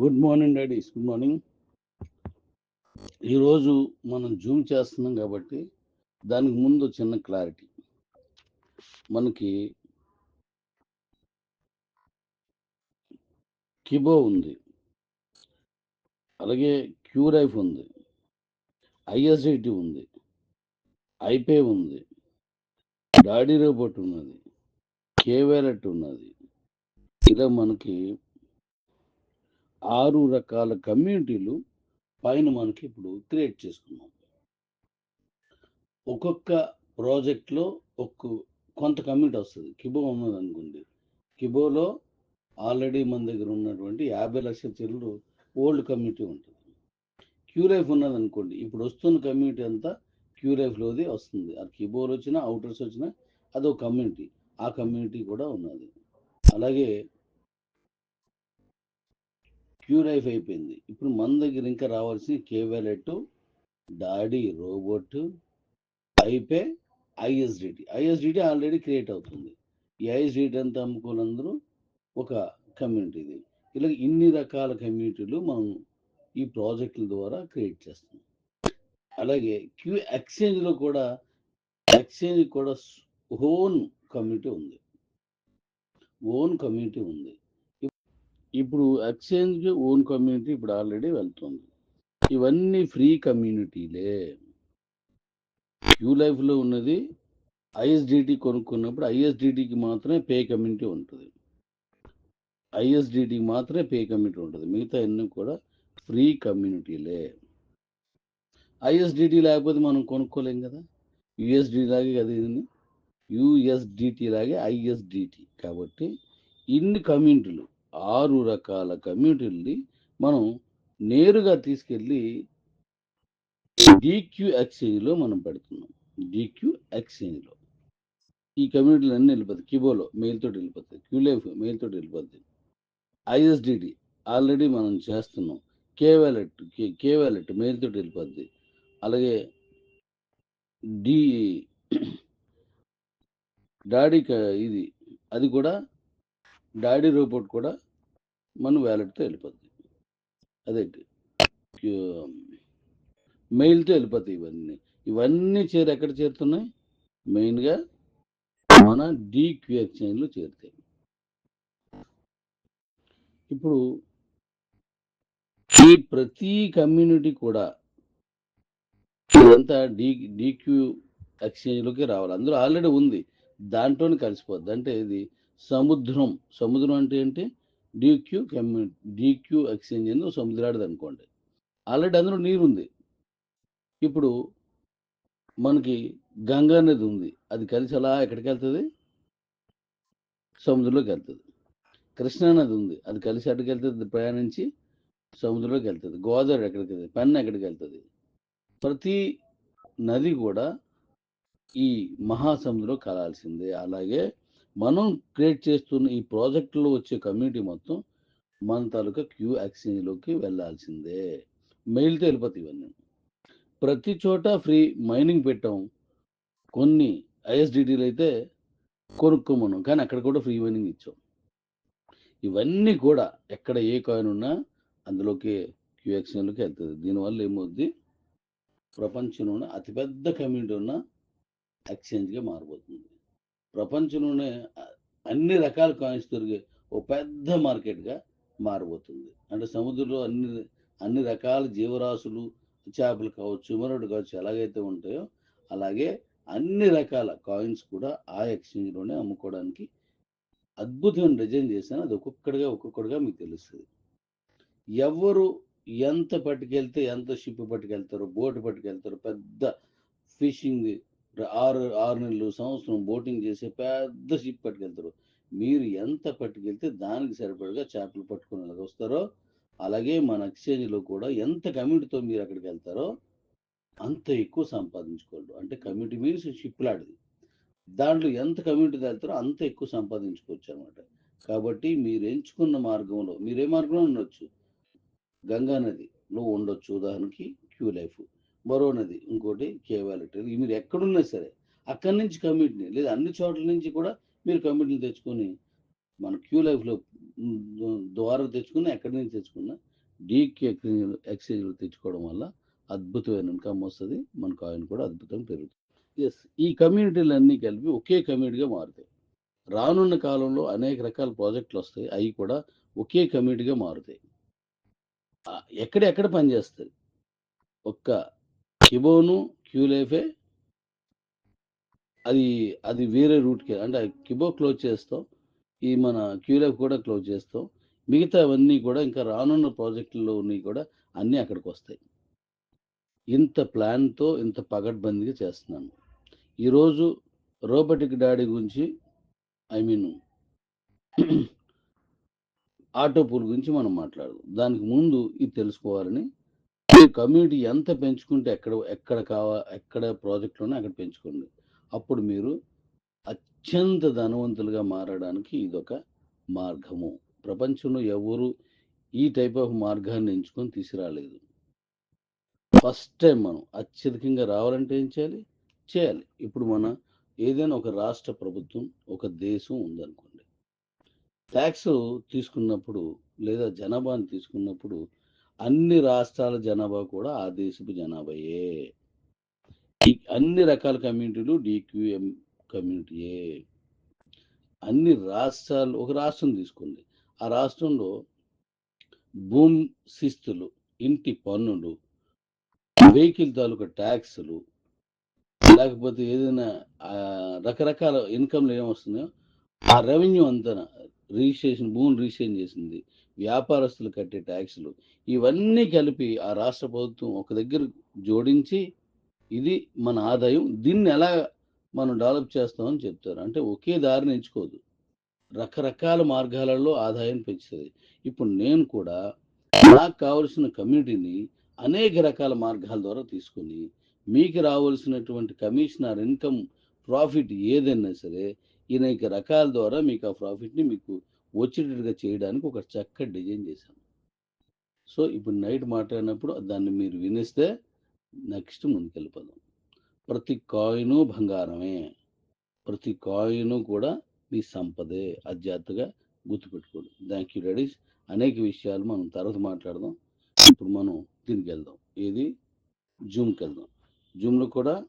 Good morning daddies good morning. ఈరోజు మనం Zoom చేస్తున్నాం కాబట్టి దానికి ముందు చిన్న క్లారిటీ. మనకి కిబో ఉంది. అలాగే క్యూరైఫ్ ఉంది. ఐఎస్ఐటి ఉంది. ఐపే ఉంది. డాడీ రోబోట్ ఉన్నది. కేవేలెట్ ఉన్నది. ఇలా మనకి ఆరు రకాల కమ్యూనిటీలు పైన మనకి ఇప్పుడు క్రియేట్ చేసుకున్నాం. ఒక్కొక్క ప్రాజెక్ట్లో ఒక్క కొంత కమ్యూనిటీ వస్తుంది. కిబో ఉన్నది అనుకోండి. కిబోలో ఆల్రెడీ మన దగ్గర ఉన్నటువంటి యాభై లక్షల చెల్లు ఓల్డ్ కమ్యూనిటీ ఉంటుంది. క్యూరైఫ్ ఉన్నది అనుకోండి. ఇప్పుడు వస్తున్న కమ్యూనిటీ అంతా క్యూలైఫ్లోది వస్తుంది. అది కిబోలు వచ్చినా అవుటర్స్ వచ్చినా అదొక కమ్యూనిటీ. ఆ కమ్యూనిటీ కూడా ఉన్నది. అలాగే క్యూరైఫ్ అయిపోయింది. ఇప్పుడు మన దగ్గర ఇంకా రావాల్సిన కేవెలెట్ డాడీ రోబోట్ ఐపే ఐఎస్డిటి. ఐఎస్డిటి ఆల్రెడీ క్రియేట్ అవుతుంది. ఈ ఐఎస్డిటి అంతా అమ్ముకోనందరూ ఒక కమ్యూనిటీది. ఇలా ఇన్ని రకాల కమ్యూనిటీలు మనం ఈ ప్రాజెక్టుల ద్వారా క్రియేట్ చేస్తున్నాం. అలాగే క్యూ ఎక్స్చేంజ్లో కూడా ఎక్స్చేంజ్ కూడా ఓన్ కమ్యూనిటీ ఉంది. ఓన్ కమ్యూనిటీ ఉంది. ఇప్పుడు ఎక్స్చేంజ్ ఓన్ కమ్యూనిటీ ఇప్పుడు ఆల్రెడీ వెళ్తుంది. ఇవన్నీ ఫ్రీ కమ్యూనిటీలే యూ లైఫ్లో ఉన్నది ఐఎస్డిటి కొనుక్కున్నప్పుడు ఐఎస్డిటీకి మాత్రమే పే కమ్యూనిటీ ఉంటుంది. ఐఎస్డిటీకి మాత్రమే పే కమ్యూనిటీ ఉంటుంది. మిగతా అన్నీ కూడా ఫ్రీ కమ్యూనిటీలే ఐఎస్డిటీ లేకపోతే మనం కొనుక్కోలేం కదా. యుఎస్డి లాగే కదా ఇది. యుఎస్డిటీ లాగే ఐఎస్డిటి కాబట్టి ఇన్ని కమ్యూనిటీలు ఆరు రకాల కమ్యూనిటీల్ని మనం నేరుగా తీసుకెళ్ళి డిక్యూ ఎక్స్చేంజ్లో మనం పెడుతున్నాం. డిక్యూ ఎక్స్చేంజ్లో ఈ కమ్యూనిటీలు అన్నీ వెళ్ళిపోతాయి. కిబోలో మెయిల్ తోటి వెళ్ళిపోతాయి. క్యూలైఫ్ మెయిల్ తోటి ఐఎస్డిడి ఆల్రెడీ మనం చేస్తున్నాం. కేవాలెట్ కేవాలెట్ మెయిల్ తోటి వెళ్ళిపోద్ది. అలాగే డి డాడీ ఇది అది కూడా డాడీ రోబోట్ కూడా మన వ్యాలెట్తో వెళ్ళిపోద్ది. అదే మెయిల్తో వెళ్ళిపోతాయి ఇవన్నీ. ఇవన్నీ చేరి ఎక్కడ చేరుతున్నాయి? మెయిన్గా మన డీక్యూ ఎక్స్చేంజ్లో చేరుతాయి ఇప్పుడు ఈ ప్రతి కమ్యూనిటీ కూడా ఇదంతా డీ డీక్యూ ఎక్స్చేంజ్లోకి రావాలి. అందులో ఆల్రెడీ ఉంది. దాంట్లోనే కలిసిపోద్ది. అంటే ఇది సముద్రం. సముద్రం అంటే ఏంటి? డీక్యూ కమ్యూ డీక్యూ ఎక్స్చేంజ్ అని సముద్రాడది అనుకోండి. ఆల్రెడీ అందులో నీరు ఉంది ఇప్పుడు మనకి గంగా నది ఉంది. అది కలిసి అలా ఎక్కడికి వెళ్తుంది? సముద్రంలోకి వెళ్తుంది. కృష్ణా నది ఉంది. అది కలిసి ఎక్కడికి వెళ్తుంది ప్రయాణించి సముద్రంలోకి వెళ్తుంది. గోదావరి ఎక్కడికి వెళ్తుంది? పెన్న ఎక్కడికి వెళ్తుంది? ప్రతి నది కూడా ఈ మహాసముద్రంలో కలాల్సిందే. అలాగే మనం క్రియేట్ చేస్తున్న ఈ ప్రాజెక్టులో వచ్చే కమ్యూనిటీ మొత్తం మన తాలూకా క్యూ ఎక్స్చేంజ్లోకి వెళ్ళాల్సిందే. మెయిల్తో వెళ్ళిపోతాయి ఇవన్నీ. ప్రతి చోట ఫ్రీ మైనింగ్ పెట్టాం. కొన్ని ఐఎస్డిటీలు అయితే కొనుక్కోమను కానీ అక్కడ కూడా ఫ్రీ మైనింగ్ ఇచ్చాం. ఇవన్నీ కూడా ఎక్కడ ఏ కాయిన్ ఉన్నా అందులోకి క్యూ ఎక్స్చేంజ్లోకి వెళ్తుంది. దీనివల్ల ఏమవుద్ది? ప్రపంచంలోనే అతిపెద్ద కమ్యూనిటీ ఉన్న ఎక్స్చేంజ్గా మారిపోతుంది ప్రపంచంలోనే అన్ని రకాల కాయిన్స్ దొరికే ఓ పెద్ద మార్కెట్గా మారబోతుంది. అంటే సముద్రంలో అన్ని అన్ని రకాల జీవరాశులు చేపలు కావచ్చు మరొకటి కావచ్చు ఎలాగైతే ఉంటాయో అలాగే అన్ని రకాల కాయిన్స్ కూడా ఆ ఎక్స్చేంజ్లోనే అమ్ముకోవడానికి అద్భుతమైన డిజైన్ చేశాను. అది ఒక్కొక్కడిగా ఒక్కొక్కడిగా మీకు తెలుస్తుంది. ఎవరు ఎంత పట్టుకెళ్తే ఎంత షిప్ పట్టుకెళ్తారో బోట్ పట్టుకెళ్తారో పెద్ద ఫిషింగ్ ఆరు ఆరు నెలలు సంవత్సరం బోటింగ్ చేసే పెద్ద షిప్ పట్టుకెళ్తారు. మీరు ఎంత పట్టుకెళ్తే దానికి సరిపడగా చేపలు పట్టుకుని వస్తారో అలాగే మన ఎక్స్చేంజ్లో కూడా ఎంత కమ్యూనిటీతో మీరు అక్కడికి వెళ్తారో అంత ఎక్కువ సంపాదించుకోవాలి అంటే కమ్యూనిటీ మీన్స్ షిప్ లాంటిది. దాంట్లో ఎంత కమ్యూనిటీ వెళ్తారో అంత ఎక్కువ సంపాదించుకోవచ్చు అనమాట కాబట్టి మీరు ఎంచుకున్న మార్గంలో మీరే మార్గంలో ఉండొచ్చు? గంగా నదిలో ఉండొచ్చు ఉదాహరణకి క్యూ లైఫ్. మరో నది ఇంకోటి కేవాలిటీ మీరు ఎక్కడున్నా సరే అక్కడి నుంచి కమిటీని లేదా అన్ని చోట్ల నుంచి కూడా మీరు కమిటీని తెచ్చుకొని మన క్యూ లైఫ్లో ద్వారా తెచ్చుకున్న ఎక్కడి నుంచి తెచ్చుకున్న డీకి ఎక్స్చేంజ్ ఎక్స్చేంజ్లో తెచ్చుకోవడం వల్ల అద్భుతమైన ఇన్కమ్ వస్తుంది మన కాయిన్ కూడా అద్భుతంగా పెరుగుతుంది. ఎస్ ఈ కమ్యూనిటీలు అన్నీ కలిపి ఒకే కమ్యూనిటీగా మారుతాయి. రానున్న కాలంలో అనేక రకాల ప్రాజెక్టులు వస్తాయి అవి కూడా ఒకే కమ్యూనిటీగా మారుతాయి. ఎక్కడెక్కడ పనిచేస్తాయి ఒక్క కిబోను క్యూలేఫే. అది అది వేరే రూట్కి అంటే కిబో క్లోజ్ చేస్తాం. ఈ మన క్యూలేఫ్ కూడా క్లోజ్ చేస్తాం. మిగతా అవన్నీ కూడా ఇంకా రానున్న ప్రాజెక్టుల్లో కూడా అన్నీ అక్కడికి వస్తాయి. ఇంత ప్లాన్తో ఇంత పగడ్బందీగా చేస్తున్నాను. ఈరోజు రోబోటిక్ డాడీ గురించి ఐ మీన్ ఆటో పూల్ గురించి మనం మాట్లాడదాం. దానికి ముందు ఇది తెలుసుకోవాలని కమ్యూనిటీ ఎంత పెంచుకుంటే ఎక్కడ ఎక్కడ కావా ఎక్కడ ప్రాజెక్టులోనే అక్కడ పెంచుకోండి. అప్పుడు మీరు అత్యంత ధనవంతులుగా మారడానికి ఇదొక మార్గము. ప్రపంచంలో ఎవరు ఈ టైప్ ఆఫ్ మార్గాన్ని ఎంచుకొని తీసుకురాలేదు. ఫస్ట్ టైం మనం అత్యధికంగా రావాలంటే ఏం చేయాలి? చేయాలి. ఇప్పుడు మన ఏదైనా ఒక రాష్ట్ర ప్రభుత్వం ఒక దేశం ఉందనుకోండి. ట్యాక్స్ తీసుకున్నప్పుడు లేదా జనాభాని తీసుకున్నప్పుడు అన్ని రాష్ట్రాల జనాభా కూడా ఆ దేశపు జనాభాయే. అన్ని రకాల కమ్యూనిటీలు డిక్యూఎం కమ్యూనిటీయే. అన్ని రాష్ట్రాలు ఒక రాష్ట్రం తీసుకోండి. ఆ రాష్ట్రంలో భూమి శిస్తులు ఇంటి పన్నులు వెహికల్ తాలూకా ట్యాక్సులు లేకపోతే ఏదైనా రకరకాల ఇన్కమ్లు ఏమొస్తున్నాయో ఆ రెవెన్యూ అంతా రిజిస్ట్రేషన్ భూమిని రిజిస్ట్రేషన్ చేసింది. వ్యాపారస్తులు కట్టే ట్యాక్సులు. ఇవన్నీ కలిపి ఆ రాష్ట్ర ప్రభుత్వం ఒక దగ్గర జోడించి ఇది మన ఆదాయం. దీన్ని ఎలా మనం డెవలప్ చేస్తామని చెప్తారు. అంటే ఒకే దారిని ఎంచుకోదు. రకరకాల మార్గాలలో ఆదాయం పెంచుతుంది. ఇప్పుడు నేను కూడా నాకు కావలసిన కమ్యూనిటీని అనేక రకాల మార్గాల ద్వారా తీసుకొని మీకు రావాల్సినటువంటి కమిషనర్ ఇన్కమ్ ప్రాఫిట్ ఏదైనా సరే అనేక రకాల ద్వారా మీకు ఆ ప్రాఫిట్ని మీకు వచ్చేటట్టుగా చేయడానికి ఒక చక్కటి డిజైన్ చేశాను. సో ఇప్పుడు నైట్ మాట్లాడినప్పుడు దాన్ని మీరు వినిస్తే నెక్స్ట్ ముందుకెళ్ళిపోదాం. ప్రతి కాయిను బంగారమే. ప్రతి కాయిను కూడా మీ సంపదే. అజాగ్రత్తగా గుర్తుపెట్టుకోండి. థ్యాంక్ యూ రెడీస్ అనేక విషయాలు మనం తర్వాత మాట్లాడదాం. ఇప్పుడు మనం దీనికి వెళ్దాం ఏది? జూమ్కి వెళ్దాం జూమ్లో కూడా